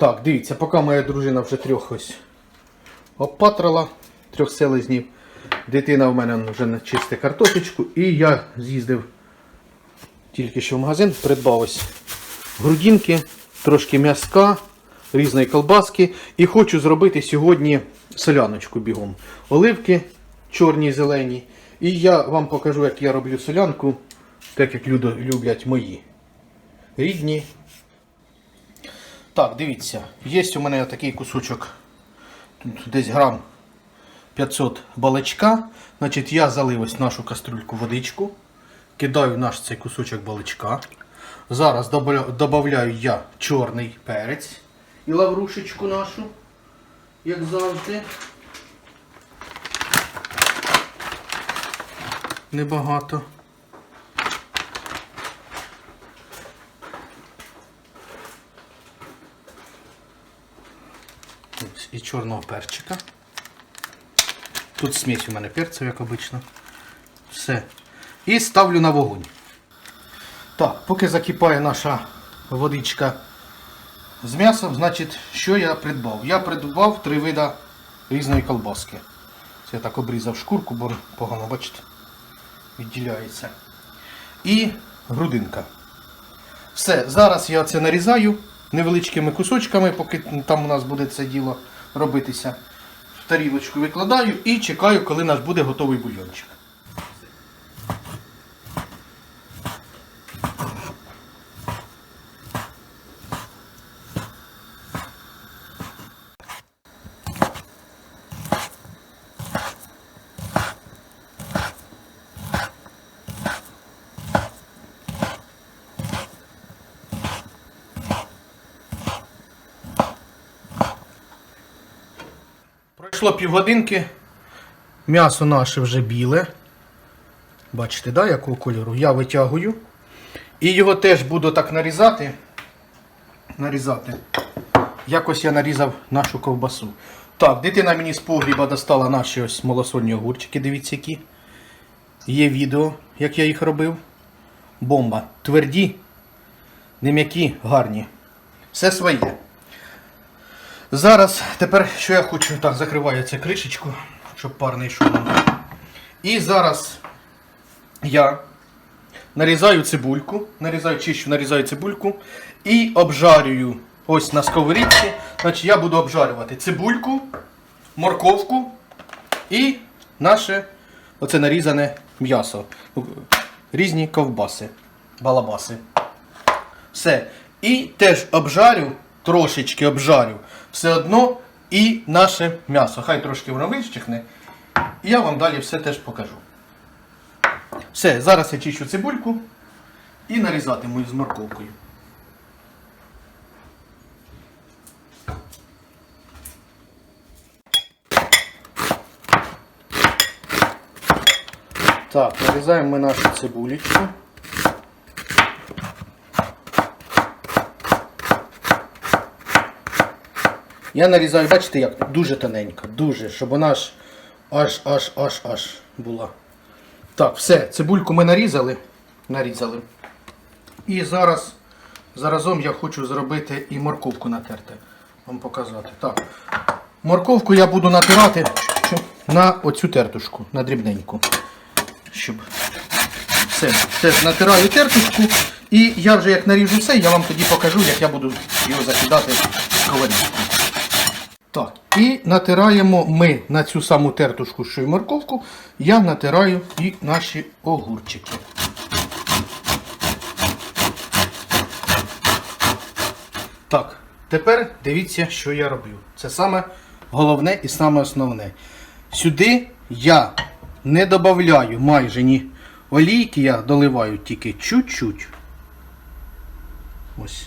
Так, дивіться, поки моя дружина вже трьох ось обпатрала, трьох селезнів. Дитина в мене вже начисти картошечку. І я з'їздив тільки що в магазин, придбав ось грудинки, трошки м'яска, різної колбаски. І хочу зробити сьогодні соляночку бігом. Оливки чорні і зелені. І я вам покажу, як я роблю солянку, так як люд- люблять мої рідні. Так, дивіться, є у мене такий кусочок, тут десь грам 500 балачка. Значить, я залив ось нашу кастрюльку водичку. Кидаю наш цей кусочок баличка. Зараз додаю я чорний перець і лаврушечку нашу, як завжди. Небагато. Ось І чорного перчика. Тут смесь у мене перців, як обично. Все. І ставлю на вогонь. Так, поки закипає наша водичка з м'ясом, значить, що я придбав? Я придбав три вида різної колбаски. Це я так обрізав шкурку, бо погано, бачите, відділяється. І грудинка. Все, зараз я це нарізаю невеличкими кусочками, поки там у нас буде це діло робитися. В тарілочку викладаю і чекаю, коли наш буде готовий бульйончик. Пройшло півгодинки. М'ясо наше вже біле. Бачите, да, якого кольору? Я витягую. І його теж буду так нарізати. Нарізати. Якось я нарізав нашу ковбасу. Так, дитина мені з погріба достала наші ось малосольні огурчики. Дивіться які. Є відео, як я їх робив. Бомба. Тверді, не м'які, гарні. Все своє. Зараз, тепер, що я хочу, так, закриваю цю кришечку, щоб пар не йшов. І зараз я нарізаю цибульку, нарізаю, чищу, нарізаю цибульку і обжарюю ось на сковорідці. Значить, я буду обжарювати цибульку, морковку і наше оце нарізане м'ясо. Різні ковбаси, балабаси. Все. І теж обжарю, трошечки обжарю все одно і наше м'ясо. Хай трошки воно вищихне. І я вам далі все теж покажу. Все, зараз я чищу цибульку і нарізатиму з морковкою. Так, нарізаємо ми нашу цибулечку. Я нарізаю, бачите, як дуже тоненько, дуже, щоб вона аж аж аж аж аж була. Так, все, цибульку ми нарізали. нарізали. І зараз заразом я хочу зробити і морковку натерти. Вам показати. Так. Морковку я буду натирати на оцю тертушку, на дрібненьку. Щоб все, все натираю тертушку. І я вже як наріжу все, я вам тоді покажу, як я буду його закидати в сковорідку. Так, і натираємо ми на цю саму тертушку, що й морковку, я натираю і наші огурчики. Так, тепер дивіться, що я роблю. Це саме головне і саме основне. Сюди я не додаю майже ні олійки, я доливаю тільки чуть-чуть. Ось.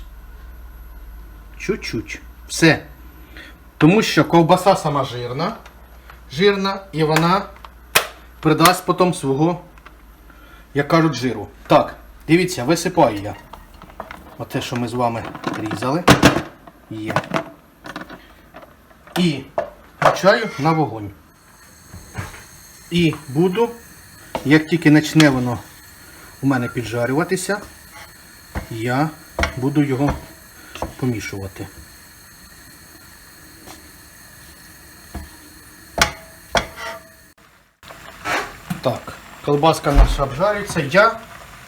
Чуть-чуть. Все. Тому що ковбаса сама жирна, жирна і вона придасть потім свого, як кажуть, жиру. Так, дивіться, висипаю я. Оте, що ми з вами різали. Є. І включаю на вогонь. І буду, як тільки почне воно у мене піджарюватися, я буду його помішувати. Так, колбаска наша обжарюється. Я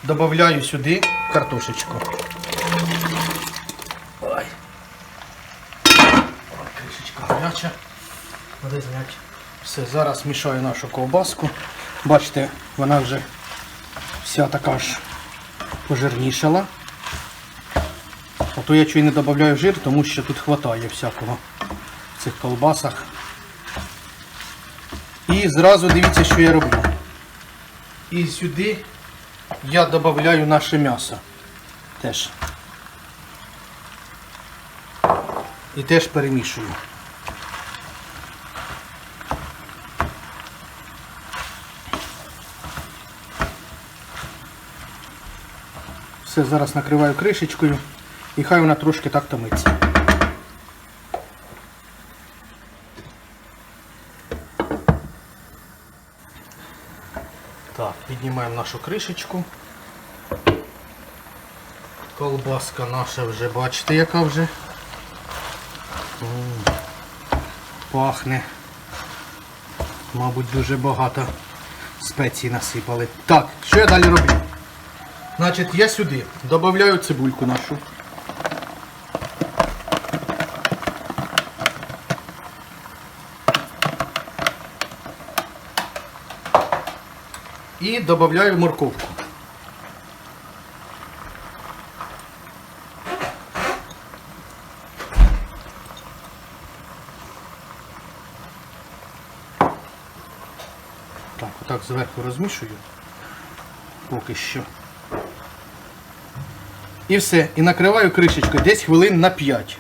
додаю сюди картошечку. Ой. Ой, кришечка гаряча. Треба зняти. Все, зараз мішаю нашу ковбаску. Бачите, вона вже вся така ж пожирнішала. А то я й не додаю жир, тому що тут вистачає всякого в цих колбасах. І зразу дивіться, що я роблю. І сюди я додаю наше м'ясо. Теж. І теж перемішую. Все, зараз накриваю кришечкою і хай вона трошки так томиться. Так, піднімаємо нашу кришечку. Колбаска наша вже, бачите, яка вже М, пахне. Мабуть, дуже багато спецій насипали. Так, що я далі роблю? Значить, я сюди додаю цибульку нашу. І додаю морковку. Так, отак зверху розмішую. Поки що. І все. І накриваю кришечкою десь хвилин на 5.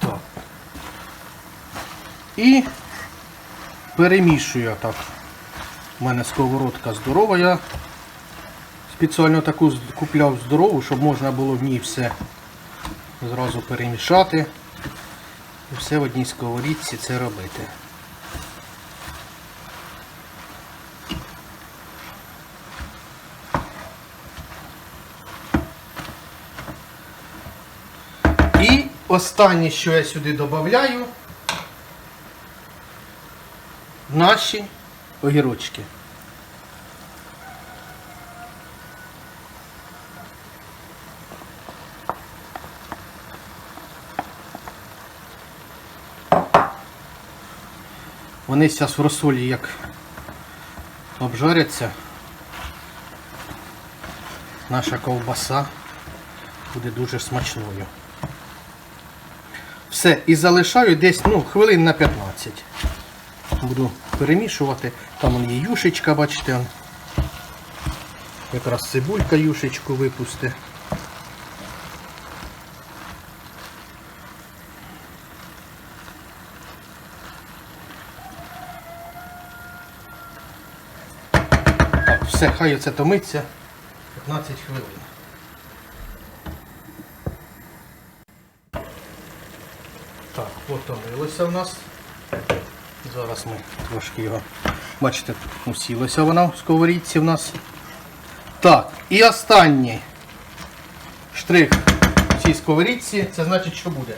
Так. І перемішую так. У мене сковородка здорова. Я спеціально таку купляв здорову, щоб можна було в ній все зразу перемішати. І все в одній сковорідці це робити. І останнє, що я сюди додаю, наші огірочки. Вони зараз в розсолі як обжаряться. Наша ковбаса буде дуже смачною. Все, і залишаю десь ну, хвилин на 15. Буду перемішувати. Там є юшечка, бачите. Якраз цибулька юшечку випусти. Так, все, хай оце томиться 15 хвилин. Так, потомилося в нас. Зараз ми трошки його, бачите, усілося вона в сковорідці в нас. Так, і останній штрих в цій сковорідці, це значить, що буде.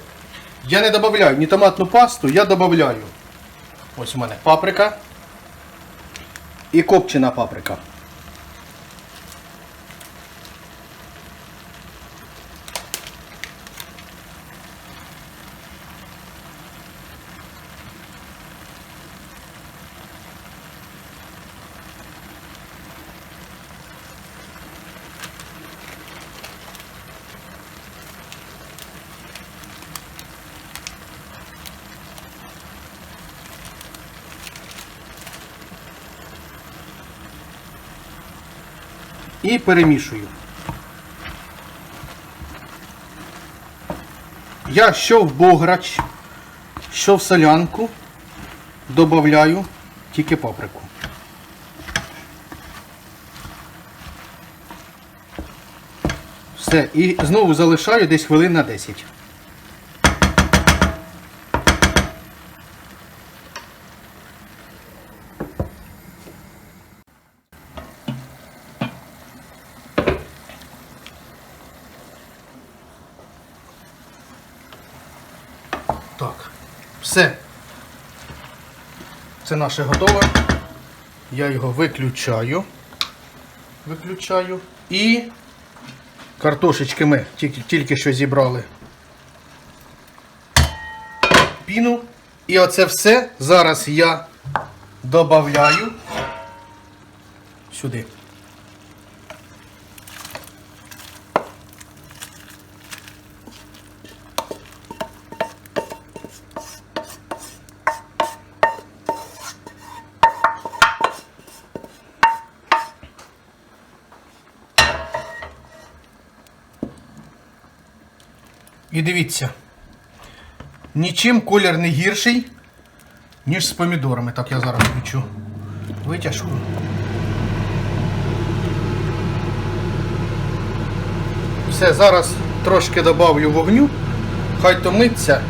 Я не додаю ні томатну пасту, я додаю. Ось у мене паприка і копчена паприка. І перемішую. Я що в бограч, що в солянку додаю тільки паприку. Все, і знову залишаю десь хвилин на 10. Так, все. це наше готове. Я його виключаю. Виключаю. І картошечки ми тільки, тільки що зібрали. Піну. І оце все зараз я додаю сюди. І дивіться, нічим колір не гірший, ніж з помідорами. Так я зараз включу. Витяжку. Все, зараз трошки додавлю вогню, хай томиться.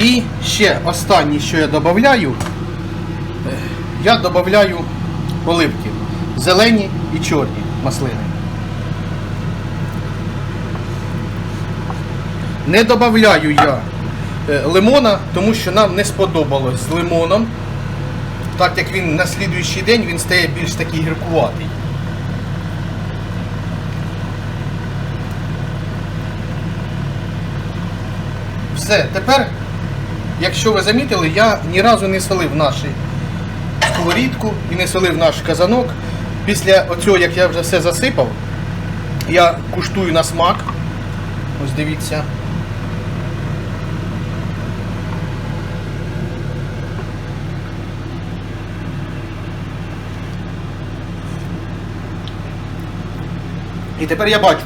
І ще останнє, що я додаю, я додаю оливки. Зелені і чорні маслини. Не додаю я е, лимона, тому що нам не сподобалось з лимоном. Так як він на слідуючий день він стає більш такий гіркуватий. Все, тепер, якщо ви замітили, я ні разу не солив нашу сковорідку і не солив наш казанок. Після оцього, як я вже все засипав, я куштую на смак. Ось дивіться. І тепер я бачу,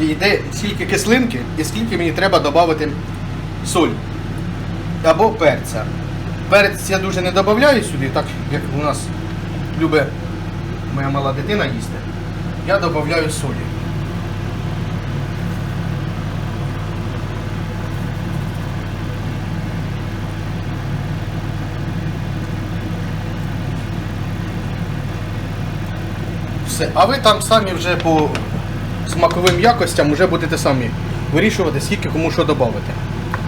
йде скільки кислинки і скільки мені треба додати соль або перця. Перець я дуже не додаю сюди, так як у нас любить моя мала дитина їсти. Я додаю солі. Все. А ви там самі вже по смаковим якостям вже будете самі вирішувати, скільки кому що додати.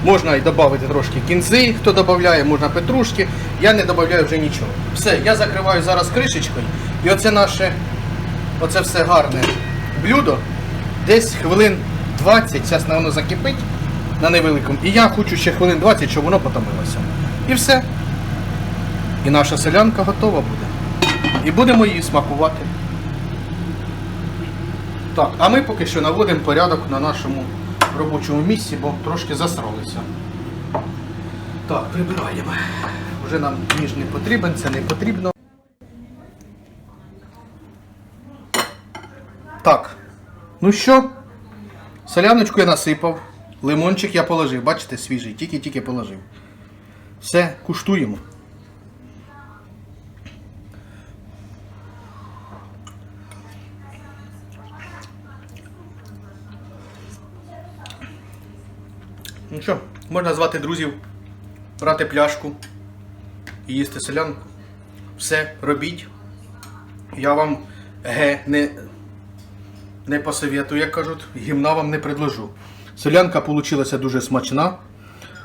Можна і додати трошки кінзи, хто додає, можна петрушки. Я не додаю вже нічого. Все, я закриваю зараз кришечкою. І оце наше, оце все гарне блюдо. Десь хвилин 20, зараз воно закипить на невеликому. І я хочу ще хвилин 20, щоб воно потомилося. І все. І наша селянка готова буде. І будемо її смакувати. Так, а ми поки що наводимо порядок на нашому робочому місці, бо трошки засралися. Так, прибираємо. Вже нам ніж не потрібен, це не потрібно. Так. Ну що, соляночку я насипав, лимончик я положив, бачите, свіжий, тільки-тільки положив. Все, куштуємо. Ну що, можна звати друзів, брати пляшку і їсти селянку. Все, робіть. Я вам ге не, не посоветую, як кажуть, гімна вам не предложу. Селянка вийшла дуже смачна.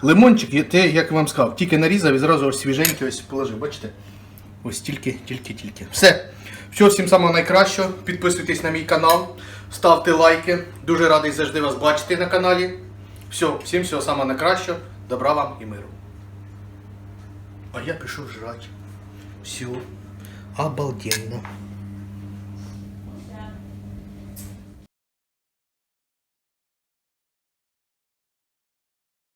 Лимончик, те, як я вам сказав, тільки нарізав і зразу ось свіженький ось положив. Бачите? Ось тільки, тільки, тільки. Все. Всього всім самого найкращого. Підписуйтесь на мій канал, ставте лайки. Дуже радий завжди вас бачити на каналі. Все, всім всього самого найкращого. Добра вам і миру. А я пішов жрати. Все. Обалденно.